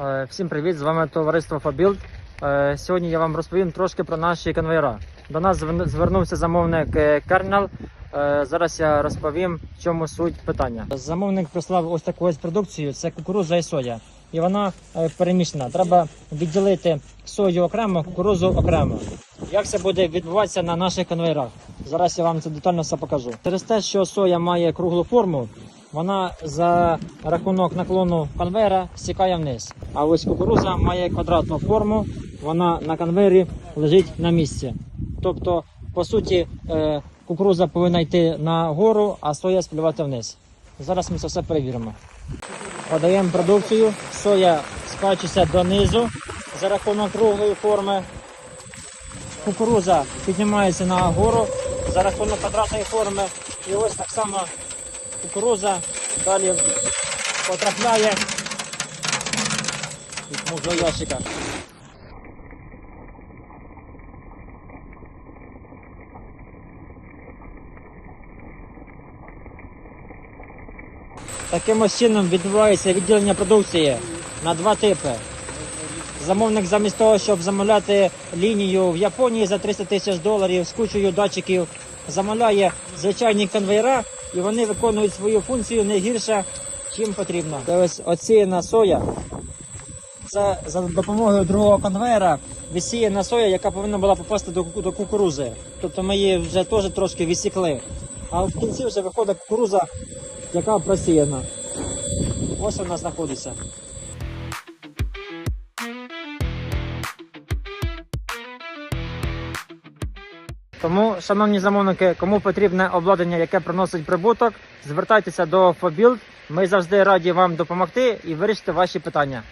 Е, Всім привіт! З вами товариство Фабілд. Е, Сьогодні я вам розповім трошки про наші конвейера. До нас звернувся замовник е, Kernel. Зараз я розповім, в чому суть питання. Замовник прислав ось таку ось продукцію: це кукурудза і соя. І вона перемішана. Треба відділити сою окремо, кукурудзу окремо. Як це буде відбуватися на наших конвейерах? Зараз я вам це детально все покажу. Через те, що соя має круглу форму, вона за рахунок наклону конвейера стікає вниз. А ось кукуруза має квадратну форму, вона на конвейері лежить на місці. Тобто, по суті, е, кукуруза повинна йти нагору, а соя спливати вниз. Зараз ми це все перевіримо. Подаємо продукцію, соя скачується донизу за рахунок круглої форми. Кукуруза піднімається нагору за рахунок квадратної форми. І ось так само кукуруза далі потрапляє мужного ящика. Таким ось чином відбувається відділення продукції на два типи. Замовник замість того, щоб замовляти лінію в Японії за 300 тисяч доларів з кучою датчиків, замовляє звичайні конвейера, і вони виконують свою функцію не гірше, чим потрібно. Це ось оціяна соя. Це за допомогою другого конвейера відсіяна соя, яка повинна була попасти до, до кукурузи. Тобто ми її вже теж трошки відсікли. А в кінці вже виходить кукуруза, яка просіяна. Ось вона знаходиться. Тому, шановні замовники, кому потрібне обладнання, яке приносить прибуток, звертайтеся до Фобілд. Ми завжди раді вам допомогти і вирішити ваші питання.